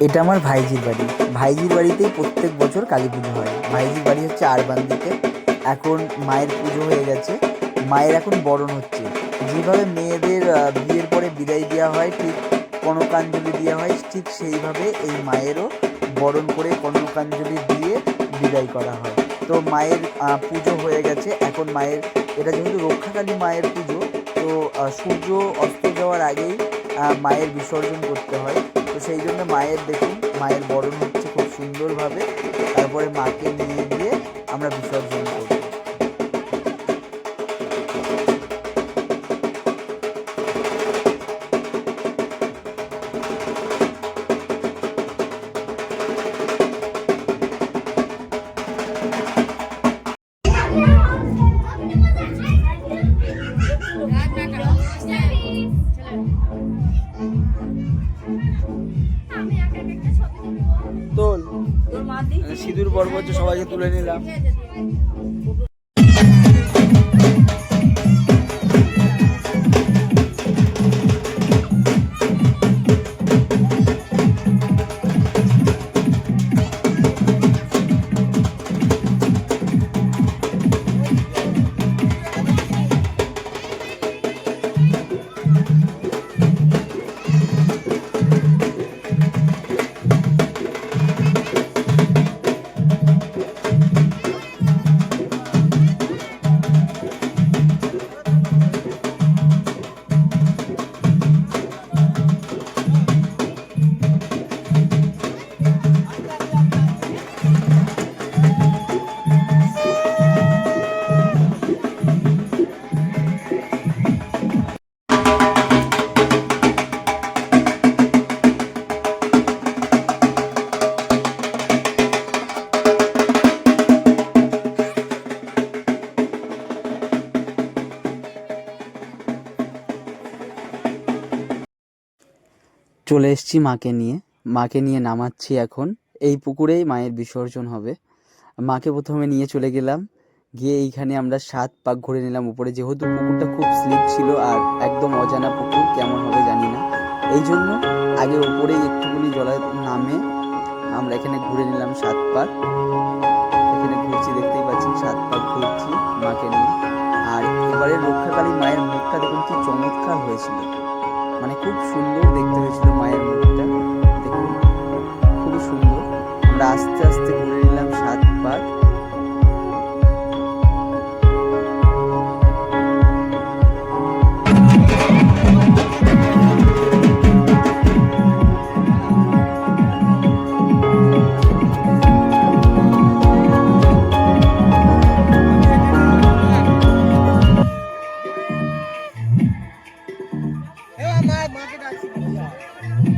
এটা আমার ভাইঝির বাড়ি। ভাইঝির বাড়িতেই প্রত্যেক বছর কালী পুজো হয়। ভাইঝির বাড়ি হচ্ছে আরবান্দিতে। এখন মায়ের পুজো হয়ে গেছে। মায়ের এখন বরণ হচ্ছে। যেভাবে মেয়েদের বিয়ের পরে বিদায় দেওয়া হয়, ঠিক কনকাঞ্জলি দেওয়া হয়, ঠিক সেইভাবে এই মায়েরও বরণ করে কনকাঞ্জলি দিয়ে বিদায় করা হয়। তো মায়ের পুজো হয়ে গেছে। এখন মায়ের, এটা যেহেতু রক্ষাকালী মায়ের পুজো, তো সূর্য অস্ত যাওয়ার আগেই মায়ের বিসর্জন করতে হয়। সেই জন্য মায়ের দেখুন, মায়ের বরণ হচ্ছে খুব সুন্দরভাবে। তারপরে মাকে নিয়ে গিয়ে আমরা বিসর্জন তোল। সিঁদুর পর্ব হচ্ছে সবাইকে তুলে নিলাম। চলে এসেছি মাকে নিয়ে। মাকে নিয়ে নামাচ্ছি এখন। এই পুকুরেই মায়ের বিসর্জন হবে। মাকে প্রথমে নিয়ে চলে গেলাম। গিয়ে এইখানে আমরা সাত পাক ঘুরে নিলাম উপরে। যেহেতু পুকুরটা খুব স্লিপ ছিল আর একদম অজানা পুকুর, কেমন হবে জানি না। এই জন্য আগে উপরেই একটুখানি জলের নামে আমরা এখানে ঘুরে নিলাম সাত পাক। এখানে ঘুরছি, দেখতেই পাচ্ছি সাত পাক ঘুরছি মাকে নিয়ে। আর এবারে রক্ষাকালী মায়ের মুখটা দেখুন কি চমৎকার হয়েছিল। মানে খুব সুন্দর দেখতে হয়েছিল মায়ের মুখটা দেখুন, খুবই সুন্দর। আমরা আস্তে আস্তে ঘুরে নিলাম সাত পাক